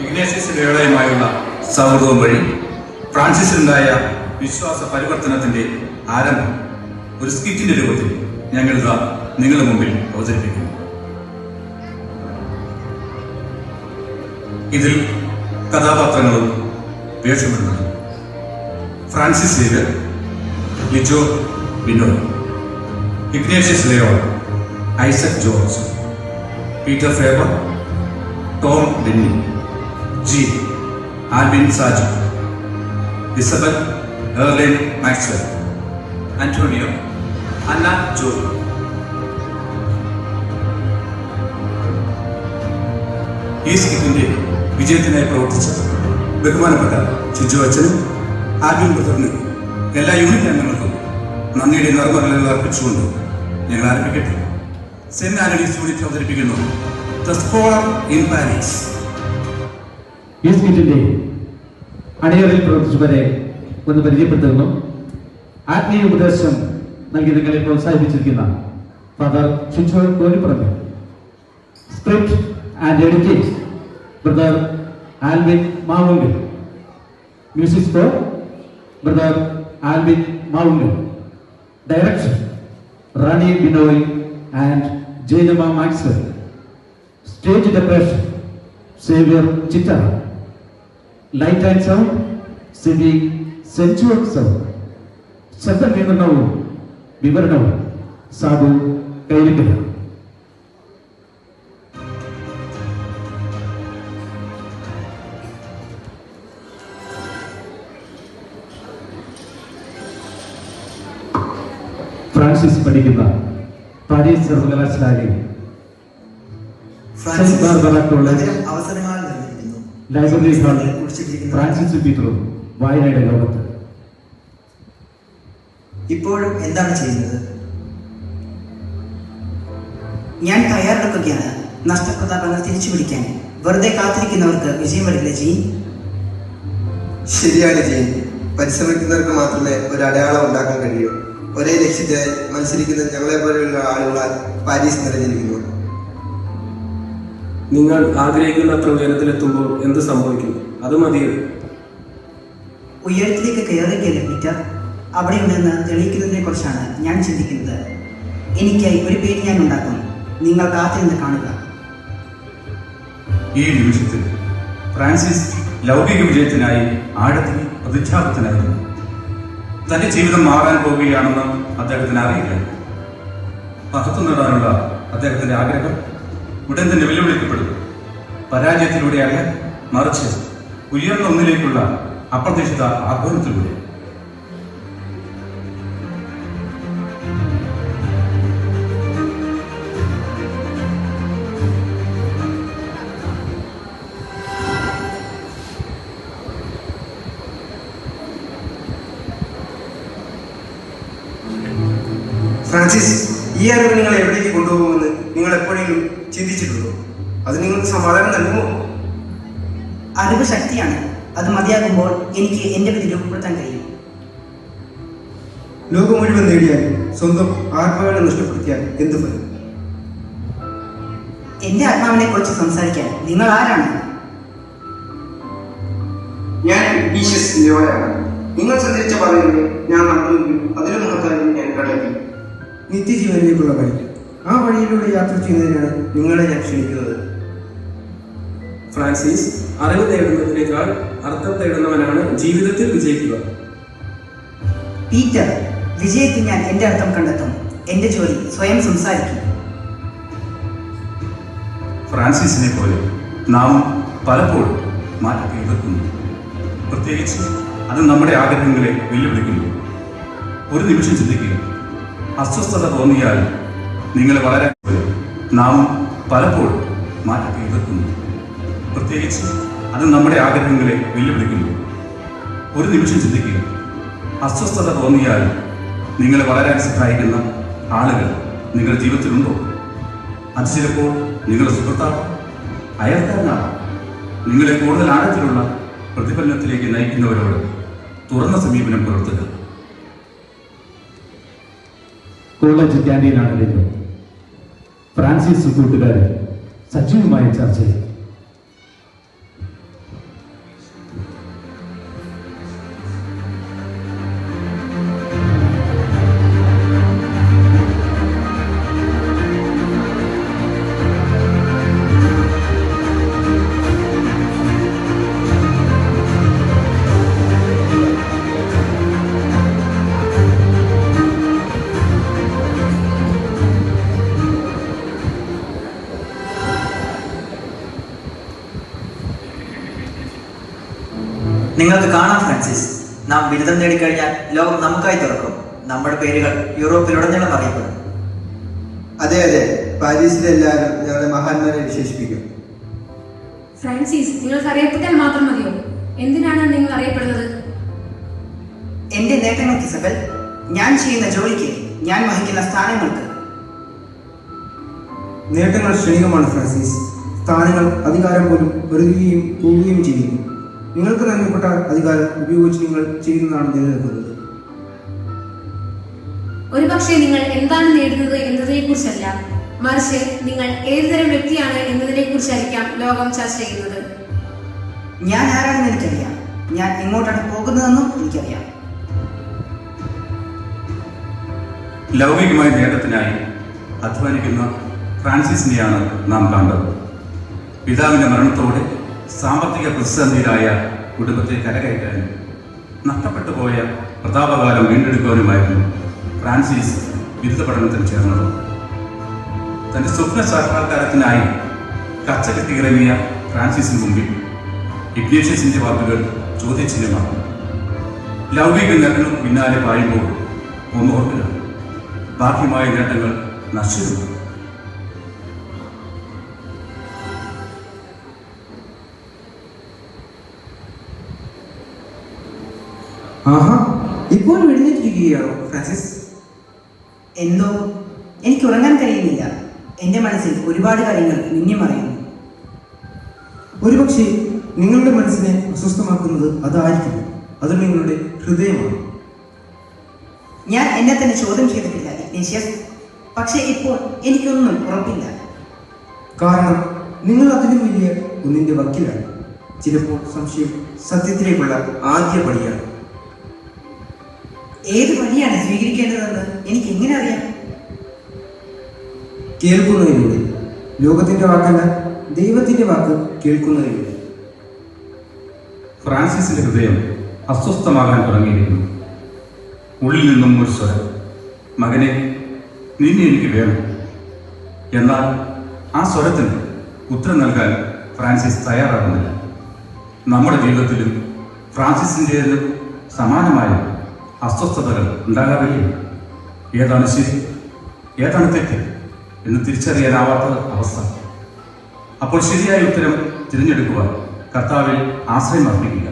Ignatius സൗഹൃദവും വഴി ഫ്രാൻസിസിലുണ്ടായ വിശ്വാസ പരിവർത്തനത്തിന്റെ ആരംഭം ഒരു സ്കിറ്റിന്റെ രൂപത്തിൽ ഞങ്ങൾ നിങ്ങളുടെ മുമ്പിൽ അവതരിപ്പിക്കുന്നു. ഇതിൽ കഥാപാത്രങ്ങളും വേഷമിടുന്നു Francis Xavier Lijo Vino Ignatius Leon Isaac George Peter Faber Tom Denny G Albin Saju Isabel Erlin Maxwell Antonio Anna ജോലി ഈ സ്കിറ്റിന്റെ വിജയത്തിനായി പ്രവർത്തിച്ച ബഹുമാനപ്പെട്ട ചിജു അച്ഛനും ആൽബിൻ ബ്രദറിനും എല്ലാ യൂണിറ്റ് അംഗങ്ങൾക്കും നന്ദിയുടെ നിർമ്മലങ്ങൾ അർപ്പിച്ചുകൊണ്ട് ഞങ്ങൾ ആരംഭിക്കട്ടെ. സെന്റ് ആന്റണീസ് യൂണിറ്റ് അവതരിപ്പിക്കുന്നു. The scholar in Paris. ഈ സ്കിറ്റിന്റെ അണിയറിൽ പ്രവർത്തിച്ചവരെ ഒന്ന് പരിചയപ്പെടുത്തുന്നു. ആത്മീയ ഉപദേശം നൽകി നിങ്ങളെ പ്രോത്സാഹിപ്പിച്ചിരിക്കുന്ന father Shinsho Korippurath script and editing brother Alvin Mavunkal. Music score brother Alvin Mavunkal. Direction Rani Binoy and ജയനമ Maxwell stage decoration Xavier Chittara. Light and sound Sibi സെഞ്ചുവൽ sound ശബ്ദ നിയന്ത്രണവും വിവരണവും സാബു കൈലിക്കല ഫ്രാൻസിസ് പഠിക്കുന്ന പാരീസ് സർവകലാശാലയിൽ സെന്റ് ബാർബറ കോളേജ് അതിനും അവസരങ്ങൾ നൽകിയിരിക്കുന്നു library ഹാളിൽ കുറിച്ചിട്ടിരിക്കുന്ന Francis പീറ്ററും വായനയുടെ ലോകത്ത്. ഇപ്പോഴും എന്താണ് ചെയ്യുന്നത്? ഞാൻ തയ്യാറെടുക്കുകയാണ്. നഷ്ടപ്രതാപങ്ങൾ തിരിച്ചു പിടിക്കാൻ വെറുതെ കാത്തിരിക്കുന്നവർക്ക് വിജയം വരില്ല ജീൻ ശരിയാണ് ജീൻ പരിശ്രമിക്കുന്നവർക്ക് മാത്രമേ ഒരു അടയാളം ഉണ്ടാക്കാൻ കഴിയൂ. ഒരേ ലക്ഷ്യത്തെ മത്സരിക്കുന്ന ഞങ്ങളെ പോലെയുള്ള ആളുകളാൽ പാരീസ് നിറഞ്ഞിരിക്കുന്നു. നിങ്ങൾ ആഗ്രഹിക്കുന്ന അത്ര ഉയരത്തിലെത്തുമ്പോൾ എന്ത് സംഭവിക്കും? അത് മതിയോ ഉയരത്തിലേക്ക് കയറുകയല്ലേ പീറ്റർ? അവിടെ ഉണ്ടെന്ന് തെളിയിക്കുന്നതിനെ കുറിച്ചാണ് ഞാൻ ചിന്തിക്കുന്നത്. എനിക്കായി ഒരു പേര് ഞാൻ ഉണ്ടാക്കും. നിങ്ങൾ കാത്തിരുന്ന് കാണുക. ഈ നിമിഷത്തിൽ ഫ്രാൻസിസ് ലൗകിക വിജയത്തിനായി ആഴത്തിൽ പ്രതിച്ഛാപത്തിനായിരുന്നു തന്റെ ജീവിതം മാറാൻ പോവുകയാണെന്ന് അദ്ദേഹത്തിന് അറിയില്ല. മഹത്വം നേടാനുള്ള അദ്ദേഹത്തിന്റെ ആഗ്രഹം ഉടൻ തന്നെ വെല്ലുവിളിക്കപ്പെടും. പരാജയത്തിലൂടെയല്ല മറിച്ച് ഉയർന്ന ഒന്നിലേക്കുള്ള അപ്രതീക്ഷിത ആഹ്വാനത്തിലൂടെ. ഫ്രാൻസിസ് ഈ അറിവ് നിങ്ങൾ അത് നിങ്ങൾക്ക് സമാധാനം നൽകുമോ? അറിവ് ശക്തിയാണ് അത് മതിയാകുമ്പോൾ എനിക്ക് എന്റെ വിധി രൂപപ്പെടുത്താൻ കഴിയും. ലോകം മുഴുവൻ നേടിയാൽ സ്വന്തം ആത്മാവിനെ നഷ്ടപ്പെടുത്തിയാൽ എന്ത് ഫലം? എന്റെ ആത്മാവിനെ കുറിച്ച് സംസാരിക്കാൻ നിങ്ങൾ ആരാണ്? ഞാൻ ലിയോയാണ് നിങ്ങൾ സഞ്ചരിച്ച പറയുന്നത് ഞാൻ നടന്നു അതിലും മഹത്തായി ഞാൻ കണ്ടെത്തി നിത്യജീവനിലേക്കുള്ള വഴി ആ വഴിയിലൂടെ യാത്ര ചെയ്യുന്നതിനാണ് നിങ്ങളെ ഞാൻ ക്ഷണിക്കുന്നത്. ഫ്രാൻസിസ് അറിവ് തേടുന്നതിനേക്കാൾ അർത്ഥം തേടുന്നവനാണ് ജീവിതത്തിൽ വിജയിക്കുക. പീറ്റർ വിജയത്തിൽ ഞാൻ എന്റെ അർത്ഥം കണ്ടെത്തും. എന്റെ ജോലി സ്വയം സംസാരിക്കും. ഫ്രാൻസിസിനെ പോലെ നാം പലപ്പോഴും മാറ്റത്തെ എതിർക്കുന്നു പ്രത്യേകിച്ച് അത് നമ്മുടെ ആഗ്രഹങ്ങളെ വെല്ലുവിളിക്കുന്നു. ഒരു നിമിഷം ചിന്തിക്കുക. അസ്വസ്ഥത തോന്നിയാൽ നിങ്ങളെ വളരെ നാം പലപ്പോഴും മാറ്റത്തെ എതിർക്കുന്നു. പ്രത്യേകിച്ച് അത് നമ്മുടെ ആഗ്രഹങ്ങളെ വെല്ലുവിളിക്കുന്നു. ഒരു നിമിഷം ചിന്തിക്കുക. അസ്വസ്ഥത തോന്നിയാൽ നിങ്ങളെ വളരാൻ സഹായിക്കുന്ന ആളുകൾ നിങ്ങളുടെ ജീവിതത്തിലുണ്ടോ? അത് ചിലപ്പോൾ നിങ്ങളുടെ സുഹൃത്താണ് അയൽക്കാരനാണ് നിങ്ങളെ കൂടുതൽ ആഴത്തിലുള്ള പ്രതിഫലനത്തിലേക്ക് നയിക്കുന്നവരോട് തുറന്ന സമീപനം പുലർത്തുക. കോളേജ് ఫ్రాన్సిస్ గుడ్ గారి సచిన్ మాయ చార్జీ നിങ്ങൾക്ക് കാണാം ഫ്രാൻസിസ്. നാം ബിരുദം നേടിക്കഴിഞ്ഞാൽ ലോകം നമുക്കായി തുറക്കും. നമ്മുടെ പേരുകൾ യൂറോപ്പിലുടനീളം അറിയപ്പെടും. അതെ അതെ. പാരീസിലെ എല്ലാവരും ഞങ്ങളെ മഹാന്മാരെ വിശേഷിപ്പിക്കും. ഫ്രാൻസിസ് നിങ്ങൾക്ക് അറിയപ്പെട്ടാൽ മാത്രം മതിയോ? എന്തിനാണ് നിങ്ങൾ അറിയപ്പെടുന്നത്? എന്റെ നേട്ടങ്ങൾക്ക് ഇസബൽ ഞാൻ ചെയ്യുന്ന ജോലിക്ക് ഞാൻ വഹിക്കുന്ന സ്ഥാനങ്ങൾക്ക്. നേട്ടങ്ങൾ ക്ഷണികമാണ് ഫ്രാൻസിസ്. സ്ഥാനങ്ങൾ അധികാരം പോലും വരുകയും പോവുകയും ചെയ്യുന്നു നിങ്ങൾക്ക് നൽകപ്പെട്ട അധികാരം ഉപയോഗിച്ച് നിങ്ങൾ ചെയ്യുന്നതാണ് നിലനിൽക്കുന്നത്. ഒരുപക്ഷെ നിങ്ങൾ എന്താണ് നേടുന്നത് എന്നതിനെ കുറിച്ചല്ല മറിച്ച് നിങ്ങൾ ഏതുതരം വ്യക്തിയാണ് എന്നതിനെ കുറിച്ചായിരിക്കാം ലോകം ചർച്ച ചെയ്യുന്നത്. ഞാൻ ആരാണെന്ന് എനിക്കറിയാം. ഞാൻ എങ്ങോട്ടാണ് പോകുന്നതെന്നും എനിക്കറിയാം. ലൗകികമായ നേട്ടത്തിനായി അധ്വാനിക്കുന്ന ഫ്രാൻസിസിനെയാണ് നാം കണ്ടത്. പിതാവിന്റെ മരണത്തോടെ സാമ്പത്തിക പ്രതിസന്ധിയിലായ കുടുംബത്തെ കരകയറ്റാനും നഷ്ടപ്പെട്ടു പോയ പ്രതാപകാലം വീണ്ടെടുക്കുവാനുമായിരുന്നു ഫ്രാൻസിസ് ബിരുദ പഠനത്തിന് ചേർന്നത്. തന്റെ സ്വപ്ന സാക്ഷാത്കാരത്തിനായി കച്ച കെട്ടിയിറങ്ങിയ ഫ്രാൻസിസിന് മുമ്പിൽ ഇഗ്നേഷ്യസിന്റെ വാക്കുകൾ ചോദ്യചിഹ്നമാണ് ലൗകിക നേട്ടങ്ങൾക്ക് പിന്നാലെ പായുമ്പോൾ ഒന്നോർക്കുക. ബാഹ്യമായ നേട്ടങ്ങൾ നശ്വരമാണ് ഇപ്പോൾ എഴുന്നേറ്റിരിക്കുകയാണോ ഫ്രാൻസിസ്? എന്തോ? എനിക്ക് ഉറങ്ങാൻ കഴിയുന്നില്ല. എന്റെ മനസ്സിൽ ഒരുപാട് കാര്യങ്ങൾ മിന്നി മറയുന്നു. ഒരുപക്ഷെ നിങ്ങളുടെ മനസ്സിനെ അസ്വസ്ഥമാക്കുന്നത് അതായിരിക്കും. അത് നിങ്ങളുടെ ഹൃദയമാണ്. ഞാൻ എന്നെ തന്നെ ചോദ്യം ചെയ്തിട്ടില്ല ഇഗ്നേഷ്യസ്. പക്ഷേ ഇപ്പോൾ എനിക്കൊന്നും ഉറപ്പില്ല. കാരണം നിങ്ങൾ അതിലും വലിയ ഒന്നിന്റെ വക്കിലാണ്. ചിലപ്പോൾ സംശയം സത്യത്തിലേക്കുള്ള ആദ്യ പടിയാണ്. ഏത് വഴിയാണ് സ്വീകരിക്കേണ്ടതെന്ന് എനിക്ക് എങ്ങനെ അറിയാം? കേൾക്കുന്നതിലൂടെ. ലോകത്തിന്റെ വാക്കല്ല ദൈവത്തിന്റെ വാക്ക് കേൾക്കുന്നതിലൂടെ. ഫ്രാൻസിസിന്റെ ഹൃദയം അസ്വസ്ഥമാകാൻ തുടങ്ങിയിരിക്കുന്നു. ഉള്ളിൽ നിന്നും ഒരു സ്വരം മകനെ നിന്നെ എനിക്ക് വേണം. എന്നാൽ ആ സ്വരത്തിന് ഉത്തരം നൽകാൻ ഫ്രാൻസിസ് തയ്യാറാകുന്നില്ല. നമ്മുടെ ജീവിതത്തിലും ഫ്രാൻസിസിന്റെതിലും സമാനമായ അസ്വസ്ഥതകൾ ഉണ്ടാകാറില്ല? ഏതാണ് ശരി? ഏതാണ് തെറ്റ് എന്ന് തിരിച്ചറിയാനാവാത്ത അവസ്ഥ. അപ്പോൾ ശരിയായ ഉത്തരം തിരഞ്ഞെടുക്കുവാൻ കർത്താവിൽ ആശ്രയം അർപ്പിക്കുക.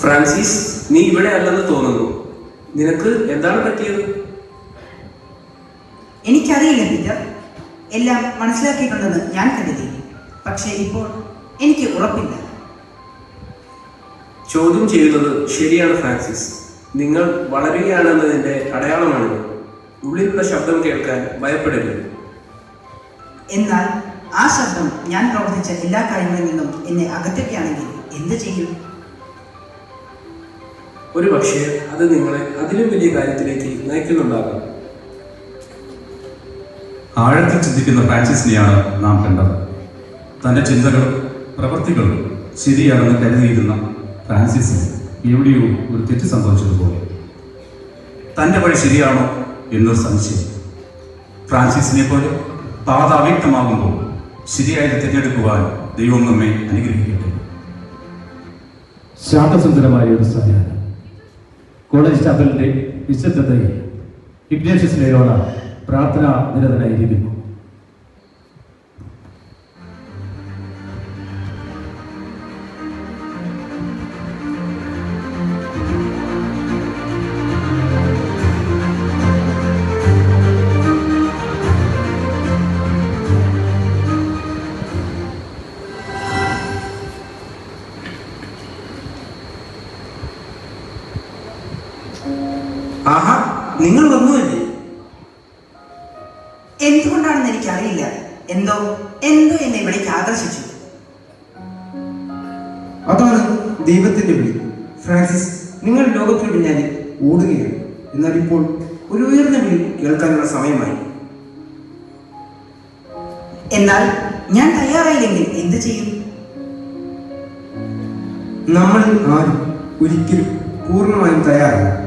ഫ്രാൻസിസ് നീ ഇവിടെ അല്ലെന്ന് തോന്നുന്നു. നിനക്ക് എന്താണ് പറ്റിയത്? എനിക്കറിയില്ല പീറ്റർ. എല്ലാം മനസ്സിലാക്കിയിട്ടുണ്ടെന്ന് ഞാൻ കരുതി പക്ഷേ ഇപ്പോൾ എനിക്ക് ഉറപ്പില്ല. ചോദ്യം ചെയ്യുന്നത് ശരിയാണ് ഫ്രാൻസിസ്. നിങ്ങൾ വളരുകയാണെന്നതിന്റെ അടയാളമാണിത് ഉള്ളിലുള്ള ശബ്ദം കേൾക്കാൻ ഭയപ്പെടരുത്. എന്നാൽ ആ ശബ്ദം ഞാൻ പ്രവർത്തിച്ച എല്ലാ കാര്യങ്ങളിൽ നിന്നും എന്നെ അകറ്റുകയാണെങ്കിൽ എന്ത് ചെയ്യും? ഒരു പക്ഷേ അത് നിങ്ങളെ അതിലും വലിയ കാര്യത്തിലേക്ക് നയിക്കുന്നുണ്ടാകാം. ആഴത്തിൽ ചിന്തിക്കുന്ന ഫ്രാൻസിസിനെയാണ് നാം കണ്ടത്. തന്റെ ചിന്തകളും പ്രവൃത്തികളും ശരിയാണെന്ന് കരുതിയിരുന്ന ഫ്രാൻസിസിന് എവിടെയോ ഒരു തെറ്റ് സംഭവിച്ചതുപോലെ. തന്റെ വഴി ശരിയാണോ എന്നൊരു സംശയം. ഫ്രാൻസിസിനെ പോലെ പാത അവ്യക്തമാകുമ്പോൾ ശരിയായത് തിരഞ്ഞെടുക്കുവാൻ ദൈവം നമ്മെ അനുഗ്രഹിക്കട്ടെ. ശാന്തസുന്ദരമായ ഒരു സായാഹ്നം കോളേജ് ചാപ്പലിന്റെ വിശുദ്ധതയിൽ ഇഗ്നേഷ്യസ് ലേയോള പ്രാർത്ഥനാ നിരതനായിരിക്കുന്നു. നിങ്ങൾ വന്നുവല്ലേ എന്തുകൊണ്ടാണെന്ന് എനിക്കറിയില്ല. എന്തോ എന്തോ എന്നെ ഇവിടേക്ക് ആകർഷിച്ചു. അതാണ് ദൈവത്തിന്റെ വിളി. ഫ്രാൻസിസ് നിങ്ങൾ ലോകത്തിന് പിന്നാലെ ഓടുകയാണ്. എന്നാൽ ഇപ്പോൾ ഒരു ഉയർന്ന വിളി കേൾക്കാനുള്ള സമയമായി. എന്നാൽ ഞാൻ തയ്യാറായില്ലെങ്കിൽ എന്ത് ചെയ്യും? നമ്മൾ ആരും ഒരിക്കലും പൂർണമായും തയ്യാറല്ല.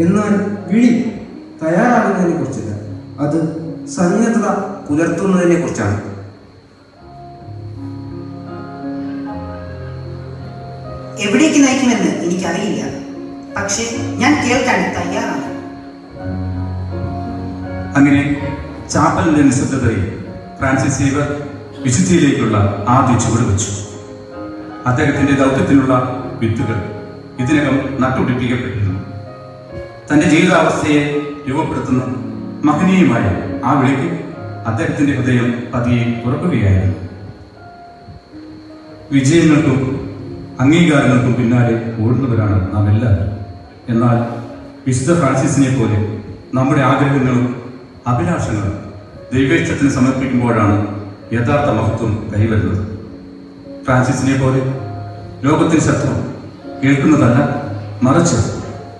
എന്നാൽ വിളി തയ്യാറാകുന്നതിനെ കുറിച്ചല്ല. അത് സന്നദ്ധത പുലർത്തുന്നതിനെ കുറിച്ചാണ്. എവിടേക്ക് നയിക്കുമെന്ന് എനിക്കറിയില്ല. പക്ഷേ ഞാൻ കേൾക്കാൻ തയ്യാറാണ്. അങ്ങനെ ചാപ്പലിന്റെ നിശബ്ദതയിൽ ഫ്രാൻസിസ് സീവർ വിശുദ്ധിയിലേക്കുള്ള ആദ്യ ചുവട് വെച്ചു. അദ്ദേഹത്തിന്റെ ദൗത്യത്തിനുള്ള വിത്തുകൾ ഇതിനകം നട്ടുപിടിപ്പിക്കപ്പെട്ടിരുന്നു. തന്റെ ജീവിതാവസ്ഥയെ രൂപപ്പെടുത്തുന്ന മഹനീയമായ ആ വിളിക്ക് അദ്ദേഹത്തിന്റെ ഹൃദയം പതിയെ തുറക്കുകയായിരുന്നു. വിജയങ്ങൾക്കും അംഗീകാരങ്ങൾക്കും പിന്നാലെ ഓടുന്നവരാണ് നാം എല്ലാവരും. എന്നാൽ വിശുദ്ധ ഫ്രാൻസിസിനെ പോലെ നമ്മുടെ ആഗ്രഹങ്ങളും അഭിലാഷങ്ങളും ദൈവേച്ഛത്തിന് സമർപ്പിക്കുമ്പോഴാണ് യഥാർത്ഥ മഹത്വം കൈവരുന്നത്. ഫ്രാൻസിസിനെ പോലെ ലോകത്തിന് ശബ്ദം കേൾക്കുന്നതല്ല മറിച്ച്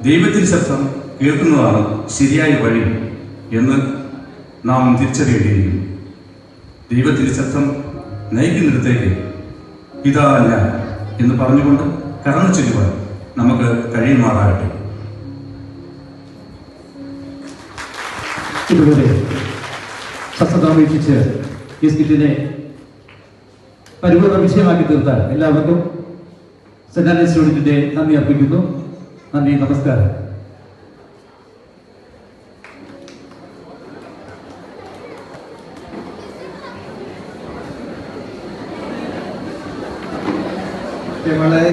ദൈവത്തിന് ശബ്ദം കേൾക്കുന്നതാണ് ശരിയായ വഴി എന്ന് നാം തിരിച്ചറിയേണ്ടിയിരിക്കുന്നു ദൈവത്തിന്റെ ശബ്ദം നയിക്കുന്നിടത്തേക്ക് ഇതാ ഞാൻ എന്ന് പറഞ്ഞുകൊണ്ട് കടന്നു ചെല്ലുവാൻ നമുക്ക് കഴിയുമാറാകട്ടെ. സത്യതാപേക്ഷിച്ച് ഈ സ്കിറ്റിനെ പരിപൂർണ വിഷയമാക്കി തീർത്ത എല്ലാവർക്കും സെന്റ് ആൻഡ് യൂണിറ്റിന്റെ നന്ദി അർപ്പിക്കുന്നു. നന്ദി നമസ്കാരം. വളരെ